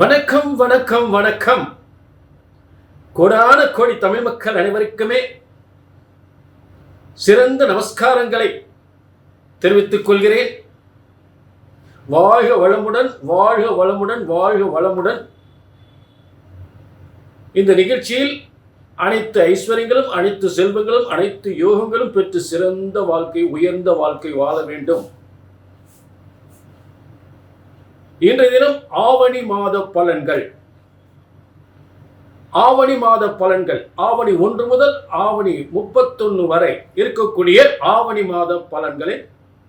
வணக்கம் வணக்கம் வணக்கம். கோடான கோடி தமிழ் மக்கள் அனைவருக்குமே சிறந்த நமஸ்காரங்களை தெரிவித்துக் கொள்கிறேன். வாழ்க வளமுடன் வாழ்க வளமுடன் வாழ்க வளமுடன். இந்த நிகழ்ச்சியில் அனைத்து ஐஸ்வர்யங்களும் அனைத்து செல்வங்களும் அனைத்து யோகங்களும் பெற்று சிறந்த வாழ்க்கை உயர்ந்த வாழ்க்கை வாழ வேண்டும். இன்றைய தினம் ஆவணி மாத பலன்கள். ஆவணி மாத பலன்கள். ஆவணி ஒன்று முதல் ஆவணி முப்பத்தொன்னு வரை இருக்கக்கூடிய ஆவணி மாத பலன்களை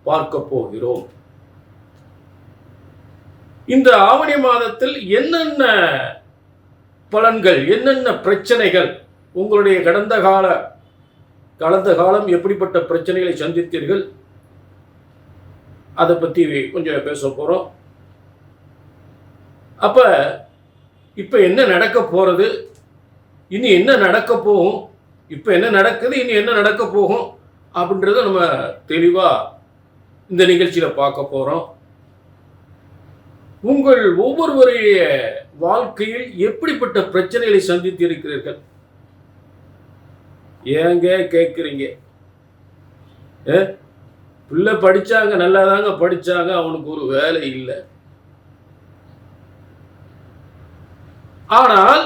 பார்க்க போகிறோம். இந்த ஆவணி மாதத்தில் என்னென்ன பலன்கள் என்னென்ன பிரச்சனைகள் உங்களுடைய கடந்த கால கடந்த காலம் எப்படிப்பட்ட பிரச்சனைகளை சந்தித்தீர்கள் அதை பற்றி கொஞ்சம் பேச போகிறோம் அப்போ இப்போ என்ன நடக்க போகிறது இனி என்ன நடக்க போகும்? இப்போ என்ன நடக்குது? இனி என்ன நடக்க போகும்? அப்படின்றத நம்ம தெளிவாக இந்த நிகழ்ச்சியில் பார்க்க போகிறோம் உங்கள் ஒவ்வொருவருடைய வாழ்க்கையில் எப்படிப்பட்ட பிரச்சனைகளை சந்தித்து இருக்கிறீர்கள்? ஏங்க கேட்குறீங்க பிள்ளை படித்தாங்க நல்லா தாங்க படித்தாங்க அவனுக்கு ஒரு வேலை இல்லை. ஆனால்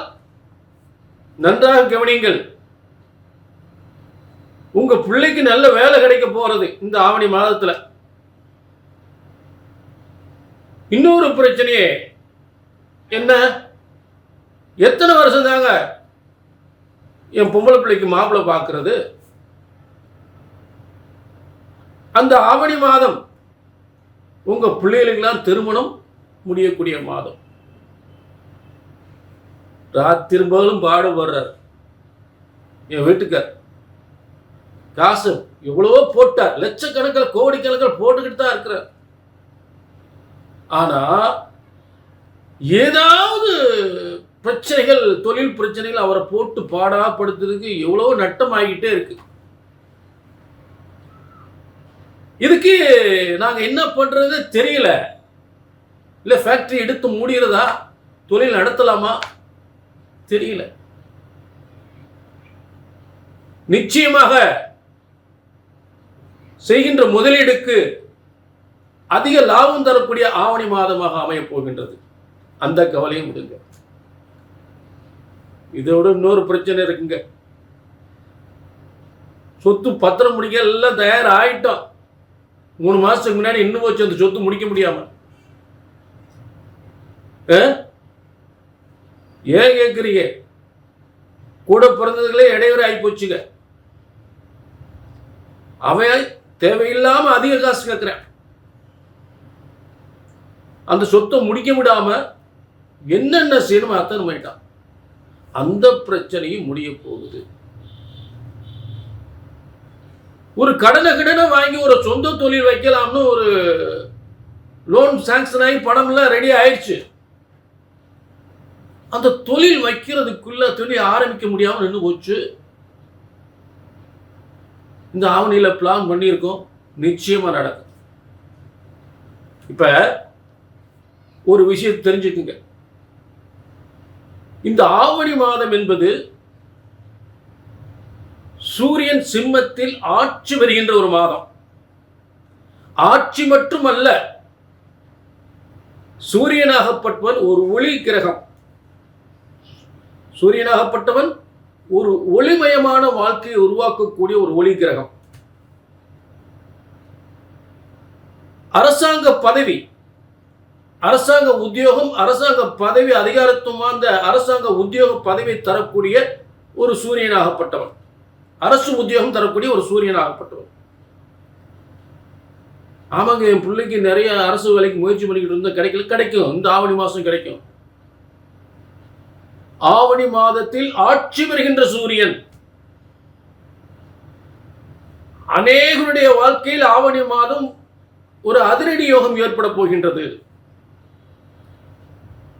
நன்றாக கவனியுங்கள். உங்க பிள்ளைக்கு நல்ல வேலை கிடைக்க போறது இந்த ஆவணி மாதத்துல. இன்னொரு பிரச்சனையே என்ன? எத்தனை வருஷம் தாங்க என் பொம்பளை பிள்ளைக்கு மாப்பிள்ளை பார்க்கறது அந்த ஆவணி மாதம் உங்க பிள்ளைகளுக்கெல்லாம் திருமணம் முடியக்கூடிய மாதம். ராத்திரும்பகலும் பாடுபடுறார் என் வீட்டுக்கார். காசு எவ்வளவோ போட்டார். லட்சக்கணக்கில் கோடிக்கணக்கில் போட்டுக்கிட்டு தான் இருக்கிறார். ஆனா ஏதாவது பிரச்சனைகள் தொழில் பிரச்சனைகள் அவரை போட்டு பாடாப்படுத்துறதுக்கு எவ்வளோ நட்டம் ஆகிட்டே இருக்கு. இதுக்கு நாங்க என்ன பண்றது தெரியல. இல்ல ஃபேக்டரி எடுத்து மூடிறதா? தொழில் நடத்தலாமா? தெரியல. நிச்சயமாக செய்கின்ற முதலீடுக்கு அதிக லாபம் தரக்கூடிய ஆவணி மாதமாக அமையப் போகின்றது. அந்த கவலையும் விடுங்க. இதோட இன்னொரு பிரச்சனை இருக்குங்க. சொத்து பத்திரம் முடிக்க எல்லாம் தயார் ஆயிட்டோம் மூணு மாசத்துக்கு முன்னாடி இன்னும் வச்சு அந்த சொத்து முடிக்க முடியாம. ஏன் கேட்குறீங்க கூட பிறந்ததுகளே இடையூறு ஆகி போச்சுங்க. அவன் தேவையில்லாம அதிக காசு கேட்குறேன் அந்த சொத்தை முடிக்க விடாம என்னென்ன செய்யணுமோ அத்தனை பண்ணிட்டான் அந்த பிரச்சனையும் முடிய போகுது. ஒரு கடனை கடனை வாங்கி ஒரு சொந்த தொழில் வைக்கலாம்னு ஒரு லோன் சாங்ஷன் ஆகி பணம்லாம் ரெடி ஆயிடுச்சு. அந்த தொழில் வைக்கிறதுக்குள்ள தொழில் ஆரம்பிக்க முடியாம நின்று போச்சு. இந்த ஆவணியில் பிளான் பண்ணியிருக்கோம். நிச்சயமாக நடக்கும். இப்ப ஒரு விஷயம் தெரிஞ்சுக்குங்க. இந்த ஆவணி மாதம் என்பது சூரியன் சிம்மத்தில் ஆட்சி வருகின்ற ஒரு மாதம். ஆட்சி மட்டுமல்ல சூரியனாகப்பட்டவன் ஒரு ஒளி கிரகம். சூரியனாகப்பட்டவன் ஒரு ஒளிமயமான வாழ்க்கையை உருவாக்கக்கூடிய ஒரு ஒளி கிரகம். அரசாங்க பதவி அரசாங்க உத்தியோகம் அரசாங்க பதவி அதிகாரத்துவம் வாய்ந்த அரசாங்க உத்தியோக பதவி தரக்கூடிய ஒரு சூரியனாகப்பட்டவன். அரசு உத்தியோகம் தரக்கூடிய ஒரு சூரியனாகப்பட்டவன். ஆமாங்க என் பிள்ளைக்கு நிறைய அரசு வேலைக்கு முயற்சி பண்ணிக்கிட்டு இருந்தால் கிடைக்கல கிடைக்கும். இந்த ஆவணி மாதம் கிடைக்கும். ஆவணி மாதத்தில் ஆட்சி பெறுகின்ற சூரியன். அநேகருடைய வாழ்க்கையில் ஆவணி மாதம் ஒரு அதிரடி யோகம் ஏற்பட போகின்றது.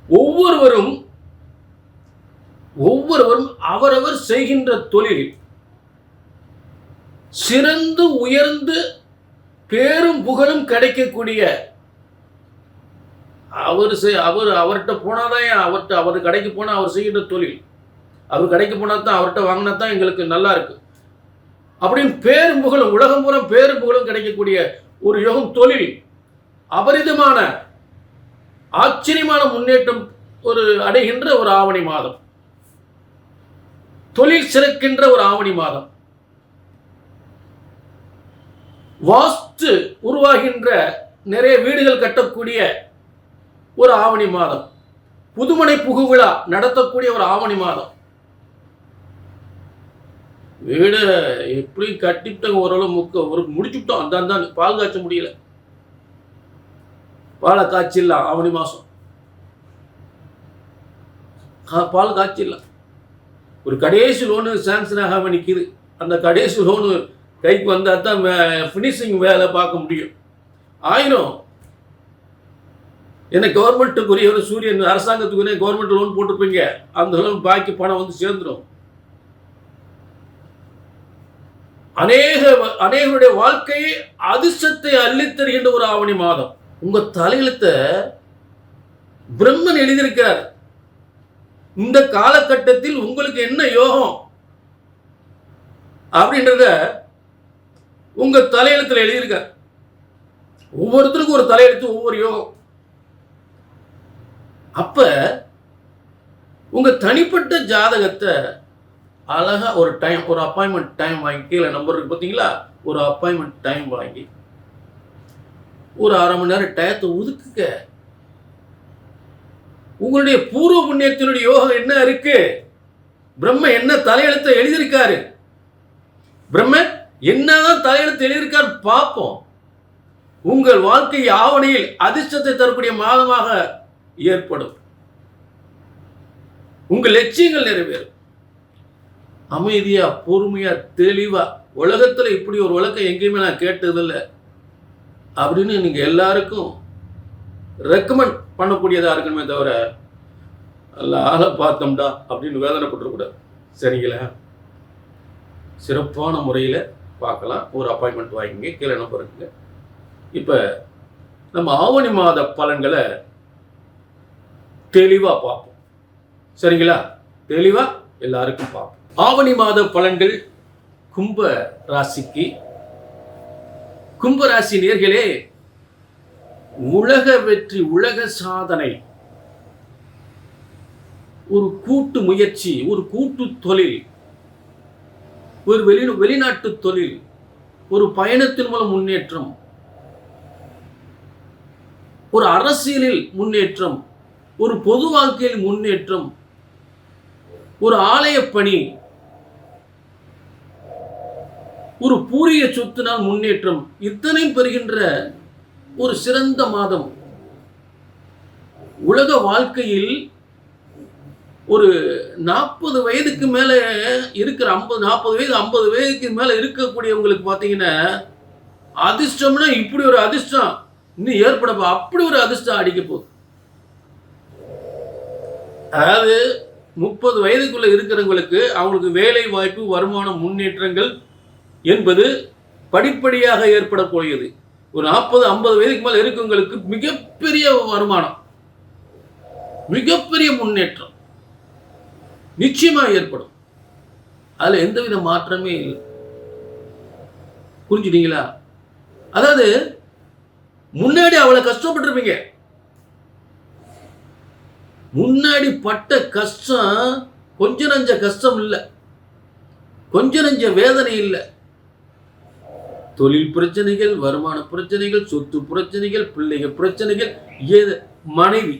ஒவ்வொருவரும் ஒவ்வொருவரும் அவரவர் செய்கின்ற தொழில் சிறந்து உயர்ந்து பேரும் புகழும் கிடைக்கக்கூடிய அவர் செய் அவர் அவர்கிட்ட போனாதான் அவர்கிட்ட அவர் கடைக்கு போனால் அவர் செய்கின்ற தொழில். அவர் கடைக்கு போனால் தான் அவர்கிட்ட வாங்கினா தான் எங்களுக்கு நல்லா இருக்கு. அப்படின்னு பேரும் புகழும் உலகம் பூரா பேரும் புகழும் கிடைக்கக்கூடிய ஒரு யோகம் தொழில். அபரிதமான ஆச்சரியமான முன்னேற்றம் ஒரு அடைகின்ற ஒரு ஆவணி மாதம். தொழில் சிறக்கின்ற ஒரு ஆவணி மாதம். வாஸ்து உருவாகின்ற நிறைய வீடுகள் கட்டக்கூடிய ஒரு ஆவணி மாதம். புதுமனை புகுவிழா நடத்தக்கூடிய ஒரு ஆவணி மாதம். வீடு எப்படி கட்டிவிட்டாங்க ஓரளவு முக்க ஒரு முடிச்சுட்டோம். அந்த அந்த பால் காய்ச்ச முடியல. பாலை காய்ச்சிடலாம் ஆவணி மாதம். பால் காய்ச்சிடலாம் ஒரு கடைசி லோனு சாங்ஷன் ஆகாம நிற்கிது அந்த கடைசி லோனு கைக்கு வந்தால் தான் ஃபினிஷிங் வேலை பார்க்க முடியும். ஆயிரம் என்ன கவர்மெண்ட்டுக்குரிய ஒரு சூரியன் அரசாங்கத்துக்குரிய கவர்மெண்ட் லோன் போட்டிருப்பீங்க. அந்த லோன் பாக்கி பணம் வந்து சேர்ந்துடும் அநேக அநேகருடைய வாழ்க்கையை அதிர்ஷ்டத்தை அள்ளித்தருகின்ற ஒரு ஆவணி மாதம். உங்க தலையெழுத்த பிரம்மன் எழுதியிருக்கிறார். இந்த காலகட்டத்தில் உங்களுக்கு என்ன யோகம்? அப்படின்றத உங்க தலையெழுத்துல எழுதியிருக்கார். ஒவ்வொருத்தருக்கும் ஒரு தலையெழுத்து ஒவ்வொரு யோகம். அப்ப உங்கள் தனிப்பட்ட ஜாதகத்தை அழகாக ஒரு டைம் ஒரு அப்பாயின்மெண்ட் டைம் வாங்கி கீழே நம்பர் இருக்கு பார்த்தீங்களா ஒரு அப்பாயின்மெண்ட் டைம் வாங்கி ஒரு அரை மணி நேரம் டயத்தை ஒதுக்குங்க. உங்களுடைய பூர்வ புண்ணியத்தினுடைய யோகம் என்ன இருக்கு? பிரம்ம என்ன தலையெழுத்தை எழுதியிருக்காரு? பிரம்ம என்னதான் தலையெழுத்து எழுதியிருக்காரு பார்ப்போம். உங்கள் வாழ்க்கை ஆவணையில் அதிர்ஷ்டத்தை தரக்கூடிய மாதமாக ஏற்படும். உங்கள் லட்சியங்கள் நிறைவேறும். அமைதியா பொறுமையா தெளிவா உலகத்துல இப்படி ஒரு உலகம் எங்கேயுமே நான் கேட்டதில்லை அப்படின்னு நீங்க எல்லாருக்கும் ரெக்கமெண்ட் பண்ணக்கூடியதா இருக்கணுமே தவிர அல்ல ஆளை பார்த்தோம்டா அப்படின்னு வேதனைப்பட்டுருக்கூடாது சரிங்களா? சிறப்பான முறையில் பார்க்கலாம். ஒரு அப்பாயின்மெண்ட் வாங்கிங்க கீழே நம்பர் இருக்குங்க இப்போ நம்ம ஆவணி மாத பலன்களை தெளிவாக பார்ப்போம். சரிங்களா? தெளிவாக எல்லாருக்கும் பார்ப்போம். ஆவணி மாத பலன்கள் கும்ப ராசிக்கு. கும்ப ராசி நேர்களே உலக வெற்றி உலக சாதனை. ஒரு கூட்டு முயற்சி ஒரு கூட்டு தொழில். ஒரு வெளி வெளிநாட்டு தொழில். ஒரு பயணத்தின் மூலம் முன்னேற்றம். ஒரு அரசியலில் முன்னேற்றம். ஒரு பொது வாழ்க்கையில் முன்னேற்றம் ஒரு ஆலய பணி ஒரு பூரிய சொத்தினால் முன்னேற்றம் இத்தனையும் பெறுகின்ற ஒரு சிறந்த மாதம். உலக வாழ்க்கையில் ஒரு நாற்பது வயதுக்கு மேலே இருக்கிற ஐம்பது நாற்பது வயது ஐம்பது வயதுக்கு மேலே இருக்கக்கூடியவங்களுக்கு பார்த்தீங்கன்னா அதிர்ஷ்டம்னா இப்படி ஒரு அதிர்ஷ்டம். இன்னும் ஏற்பட அப்படி ஒரு அதிர்ஷ்டம் அடிக்க போகுது. அதாவது முப்பது வயதுக்குள்ள இருக்கிறவங்களுக்கு அவங்களுக்கு வேலை வாய்ப்பு வருமான முன்னேற்றங்கள் என்பது படிப்படியாக ஏற்பட போகிறது ஒரு நாற்பது ஐம்பது வயதுக்கு மேலே இருக்கவங்களுக்கு மிகப்பெரிய வருமானம் மிகப்பெரிய முன்னேற்றம் நிச்சயமாக ஏற்படும். அதில் எந்தவித மாற்றமே இல்லை. புரிஞ்சுட்டீங்களா? அதாவது முன்னாடி அவ்வளோ கஷ்டப்பட்டிருப்பீங்க. முன்னாடி பட்ட கஷ்டம் கொஞ்ச நஞ்ச கஷ்டம் இல்லை. கொஞ்ச நஞ்ச வேதனை இல்லை. தொழில் பிரச்சனைகள் வருமான பிரச்சனைகள் சொத்து பிரச்சனைகள் பிள்ளைகள் பிரச்சனைகள் ஏது மனைவி.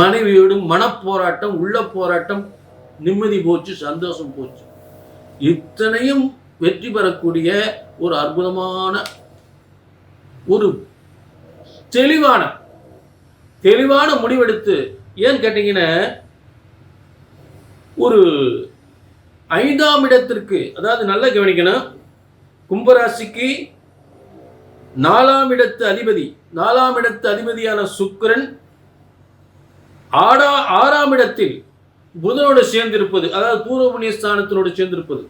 மனைவியோடு மனப்போராட்டம் உள்ள போராட்டம் நிம்மதி போச்சு சந்தோஷம் போச்சு. இத்தனையும் வெற்றி பெறக்கூடிய ஒரு அற்புதமான ஒரு தெளிவான தெளிவான முடிவெடுத்து ஏன்னு கேட்டீங்கன்னா ஒரு ஐந்தாம் இடத்திற்கு அதாவது நல்லா கவனிக்கணும் கும்பராசிக்கு நாலாம் இடத்து அதிபதி நாலாம் இடத்து அதிபதியான சுக்கிரன் ஆடா ஆறாம் இடத்தில் புதனோடு சேர்ந்திருப்பது அதாவது பூர்வ புண்ணியஸ்தானத்தினோடு சேர்ந்திருப்பது.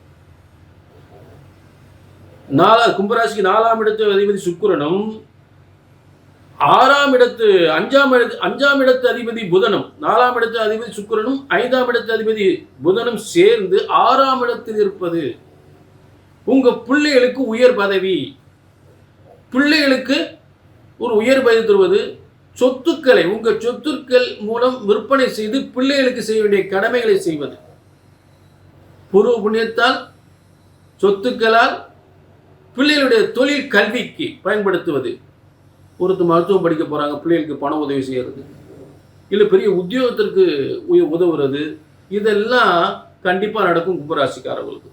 நாலா கும்பராசிக்கு நாலாம் இடத்து அதிபதி சுக்கிரனும் ஆறாம் இடத்து அஞ்சாம் இடத்து அஞ்சாம் இடத்து அதிபதி புதனும் நாலாம் இடத்து அதிபதி சுக்கிரனும் ஐந்தாம் இடத்து அதிபதி புதனும் சேர்ந்து ஆறாம் இடத்தில் இருப்பது உங்க பிள்ளைகளுக்கு உயர் பதவி. பிள்ளைகளுக்கு ஒரு உயர் பதவி தருவது சொத்துக்களை உங்க சொத்துக்கள் மூலம் விற்பனை செய்து பிள்ளைகளுக்கு செய்ய வேண்டிய கடமைகளை செய்வது. பூர்வ புண்ணியத்தால் சொத்துக்களால் பிள்ளைகளுடைய தொழில் கல்விக்கு பயன்படுத்துவது. ஒருத்தர் மருத்துவம் படிக்க போகிறாங்க பிள்ளைகளுக்கு பண உதவி செய்கிறது இல்லை பெரிய உத்தியோகத்திற்கு உதவுறது. இதெல்லாம் கண்டிப்பாக நடக்கும் கும்பராசிக்காரர்களுக்கு.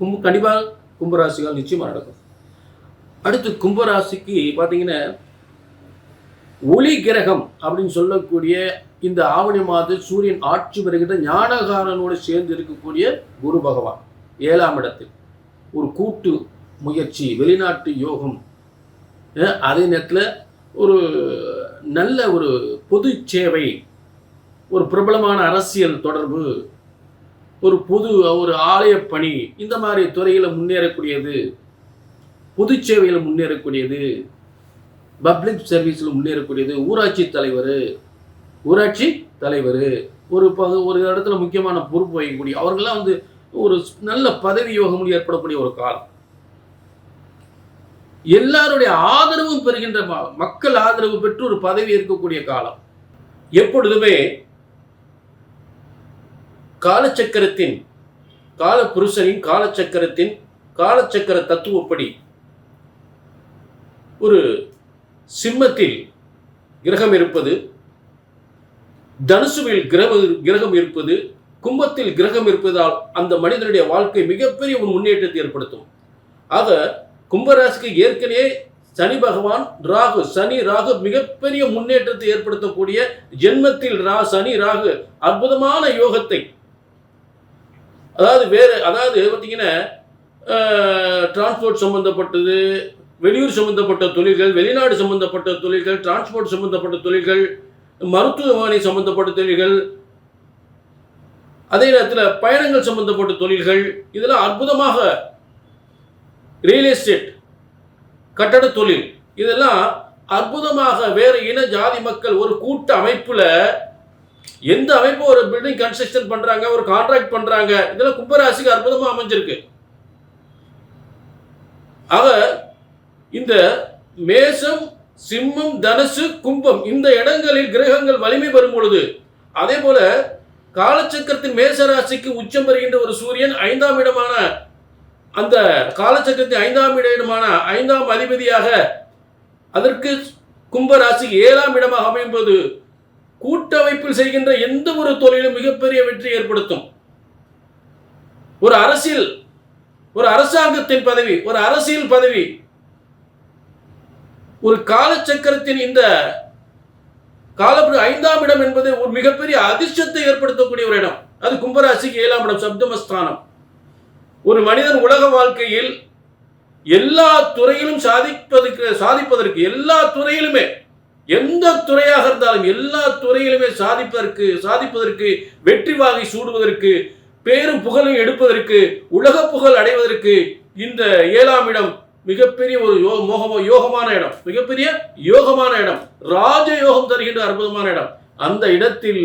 கும்ப கண்டிப்பாக கும்பராசிகள் நிச்சயமாக நடக்கும். அடுத்து கும்பராசிக்கு பார்த்தீங்கன்னா ஒளி கிரகம் அப்படின்னு சொல்லக்கூடிய இந்த ஆவணி மாதத்தில் சூரியன் ஆட்சி பெறுகின்ற ஞானகாரனோடு சேர்ந்து இருக்கக்கூடிய குரு பகவான் ஏழாம் இடத்தில். ஒரு கூட்டு முயற்சி வெளிநாட்டு யோகம் அதே நேரத்தில் ஒரு நல்ல ஒரு பொது சேவை ஒரு பிரபலமான அரசியல் தொடர்பு ஒரு பொது ஒரு ஆலய பணி இந்த மாதிரி துறையில் முன்னேறக்கூடியது பொது சேவையில் முன்னேறக்கூடியது பப்ளிக் சர்வீஸில் முன்னேறக்கூடியது ஊராட்சி தலைவர் ஊராட்சி தலைவர் ஒரு ப ஒரு இடத்துல முக்கியமான பொறுப்பு வகிக்கக்கூடிய அவர்கள்லாம் வந்து ஒரு நல்ல பதவி யோகம் ஏற்படக்கூடிய ஒரு காலம். எல்லாருடைய ஆதரவும் பெறுகின்ற ம- மக்கள் ஆதரவு பெற்று ஒரு பதவி இருக்கக்கூடிய காலம். எப்பொழுதுமே காலச்சக்கரத்தின் கால புருஷனின் காலச்சக்கரத்தின் காலச்சக்கர தத்துவப்படி ஒரு சிம்மத்தில் கிரகம் இருப்பது தனுசுவில் கிரக கிரகம் இருப்பது கும்பத்தில் கிரகம் இருப்பதால் அந்த மனிதனுடைய வாழ்க்கை மிகப்பெரிய ஒரு முன்னேற்றத்தை ஏற்படுத்தும். ஆக கும்பராசிக்கு ஏற்கனவே சனி பகவான் ராகு சனி ராகு மிகப்பெரிய முன்னேற்றத்தை ஏற்படுத்தக்கூடிய ஜென்மத்தில் ரா சனி ராகு அற்புதமான யோகத்தை. அதாவது வேறு அதாவது பார்த்தீங்கன்னா டிரான்ஸ்போர்ட் சம்பந்தப்பட்டது வெளியூர் சம்பந்தப்பட்ட தொழில்கள் வெளிநாடு சம்பந்தப்பட்ட தொழில்கள் டிரான்ஸ்போர்ட் சம்பந்தப்பட்ட தொழில்கள் மருத்துவமனை சம்பந்தப்பட்ட தொழில்கள் அதே நேரத்தில் பயணங்கள் சம்பந்தப்பட்ட தொழில்கள் இதெல்லாம் அற்புதமாக ரியல் எஸ்டேட் கட்டட தொழில் இதெல்லாம் அற்புதமாக வேறு இன ஜாதி மக்கள் ஒரு கூட்ட அமைப்பில் எந்த அமைப்பும் ஒரு பில்டிங் கன்ஸ்ட்ரக்ஷன் பண்ணுறாங்க ஒரு கான்ட்ராக்ட் பண்ணுறாங்க இதெல்லாம் கும்பராசிக்கு அற்புதமாக அமைஞ்சிருக்கு. ஆக இந்த மேசம் சிம்மம் தனுசு கும்பம் இந்த இடங்களில் கிரகங்கள் வலிமை பெறும் பொழுது அதே போல காலச்சக்கரத்தின் மேச ராசிக்கு உச்சம் பெறுகின்ற ஒரு சூரியன் ஐந்தாம் இடமான அந்த காலச்சக்கரத்தின் ஐந்தாம் இடமான ஐந்தாம் அதிபதியாக அதற்கு கும்பராசி ஏழாம் இடமாக அமையும்போது கூட்டமைப்பில் செய்கின்ற எந்த ஒரு தொழிலும் மிகப்பெரிய வெற்றி ஏற்படுத்தும். ஒரு அரசியல் ஒரு அரசாங்கத்தின் பதவி ஒரு அரசியல் பதவி ஒரு காலச்சக்கரத்தின் இந்த கால ஐந்தாம் இடம் என்பது ஒரு மிகப்பெரிய அதிர்ஷ்டத்தை ஏற்படுத்தக்கூடிய ஒரு இடம். அது கும்பராசிக்கு ஏழாம் இடம் சப்தமஸ்தானம். ஒரு மனிதன் உலக வாழ்க்கையில் எல்லா துறையிலும் சாதிப்பதற்கு சாதிப்பதற்கு எல்லா துறையிலுமே எந்த துறையாக இருந்தாலும் எல்லா துறையிலுமே சாதிப்பதற்கு சாதிப்பதற்கு வெற்றி வாகை சூடுவதற்கு பேரும் புகழும் எடுப்பதற்கு உலக புகழ் அடைவதற்கு இந்த ஏழாம் இடம் மிகப்பெரிய ஒரு யோ மோகம யோகமான இடம் மிகப்பெரிய யோகமான இடம் ராஜ யோகம் தருகின்ற அற்புதமான இடம். அந்த இடத்தில்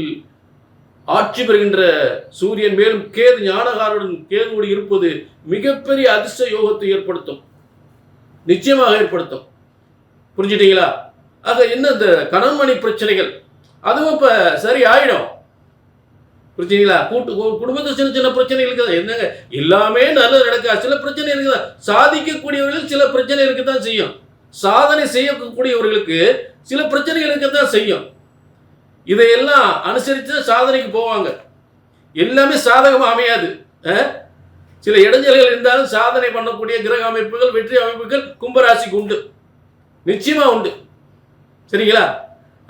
ஆட்சி பெறுகின்ற சூரியன் மேலும் கேது ஞானகாருடன் கேதுவோடு இருப்பது மிகப்பெரிய அதிர்ஷ்ட யோகத்தை ஏற்படுத்தும். நிச்சயமாக ஏற்படுத்தும். புரிஞ்சுட்டீங்களா? ஆக என்ன இந்த கணமணி பிரச்சனைகள்? அதுவும் இப்ப சரி ஆயிடும் புரிஞ்சுங்களா கூட்டு குடும்பத்தில் சின்ன சின்ன பிரச்சனைகள் இருக்குதா? என்னங்க? எல்லாமே நல்லது நடக்கா சில பிரச்சனை இருக்குதா? சாதிக்கக்கூடியவர்கள் சில பிரச்சனை இருக்கத்தான் செய்யும். சாதனை செய்யக்கூடியவர்களுக்கு சில பிரச்சனைகள் இருக்கத்தான் செய்யும். இதையெல்லாம் அனுசரித்து சாதனைக்கு போவாங்க. எல்லாமே சாதகமாக அமையாது. சில இடைஞ்சல்கள் இருந்தாலும் சாதனை பண்ணக்கூடிய கிரக அமைப்புகள் வெற்றி அமைப்புகள் கும்பராசிக்கு உண்டு. நிச்சயமாக உண்டு. சரிங்களா?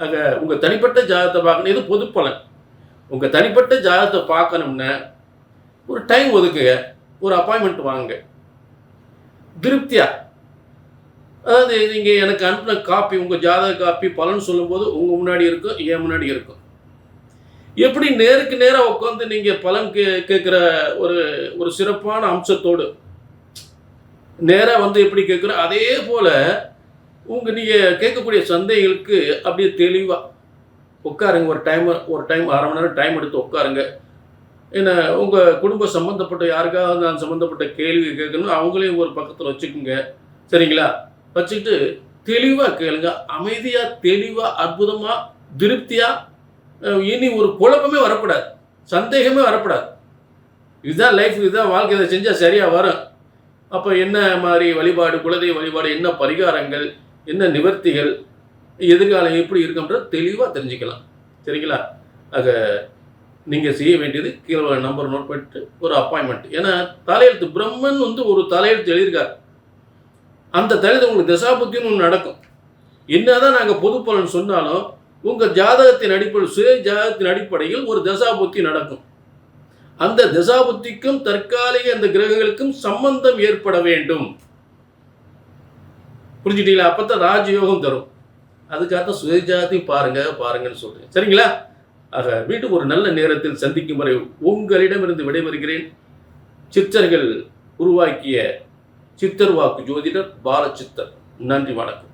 அங்கே உங்கள் தனிப்பட்ட ஜாதகத்தை பார்க்கணும். இது பொது பலன். தனிப்பட்ட ஜாதகத்தை பார்க்கணும்னா ஒரு டைம் ஒதுக்குங்க. ஒரு அப்பாயின்மெண்ட் வாங்குங்க. திருப்தியாக அதாவது நீங்கள் எனக்கு அனுப்பின காப்பி உங்கள் ஜாதக காப்பி பலன் சொல்லும்போது உங்கள் முன்னாடி இருக்கும் என் முன்னாடி இருக்கும் எப்படி நேருக்கு நேராக உட்காந்து நீங்கள் பலன் கே கேட்குற ஒரு ஒரு சிறப்பான அம்சத்தோடு நேராக வந்து எப்படி கேட்குற அதே போல் உங்கள் நீங்கள் கேட்கக்கூடிய சந்தைகளுக்கு அப்படியே தெளிவாக உட்காருங்க. ஒரு டைம் ஒரு டைம் அரை மணி நேரம் டைம் எடுத்து உட்காருங்க. ஏன்னா உங்கள் குடும்ப சம்மந்தப்பட்ட யாருக்காவது நான் சம்மந்தப்பட்ட கேள்வி கேட்கணும் அவங்களையும் ஒரு பக்கத்தில் வச்சுக்கோங்க. சரிங்களா? வச்சுக்கிட்டு தெளிவாக கேளுங்க. அமைதியாக தெளிவாக அற்புதமாக திருப்தியாக இனி ஒரு குழப்பமே வரக்கூடாது. சந்தேகமே வரக்கூடாது. இதுதான் லைஃப் இதுதான் வாழ்க்கை. இதை செஞ்சால் சரியாக வரும். அப்போ என்ன மாதிரி வழிபாடு குலதெய்வ வழிபாடு என்ன பரிகாரங்கள் என்ன நிவர்த்திகள் எதிர்காலம் எப்படி இருக்குன்றது தெளிவாக தெரிஞ்சுக்கலாம். சரிங்களா? ஆக நீங்கள் செய்ய வேண்டியது கீழே நம்பர் நோட் பண்ணிட்டு ஒரு அப்பாயின்மெண்ட் ஏன்னா தலையெழுத்து பிரம்மன் வந்து ஒரு தலையெழுத்து எழுதியிருக்கார். அந்த தலையெழுத்து உங்களுக்கு தசாபுத்தின்னு ஒன்று நடக்கும். என்னதான் நாங்கள் பொது பலன் சொன்னாலும் உங்கள் ஜாதகத்தின் அடிப்படையில் சுய ஜாதகத்தின் அடிப்படையில் ஒரு தசாபுத்தி நடக்கும். அந்த தசாபுத்திக்கும் தற்காலிக அந்த கிரகங்களுக்கும் சம்பந்தம் ஏற்பட வேண்டும். புரிஞ்சுட்டீங்களா? அப்பதான் ராஜயோகம் தரும். அதுக்காக சுயஜாதி பாருங்க பாருங்கன்னு சொல்கிறேன் சரிங்களா? ஆக வீட்டுக்கு ஒரு நல்ல நேரத்தில் சந்திக்கும் வரை உங்களிடமிருந்து விடைபெறுகிறேன். சித்தர்கள் உருவாக்கிய சித்தர் வாக்கு ஜோதிடர் பாலச்சித்தர். நன்றி வணக்கம்.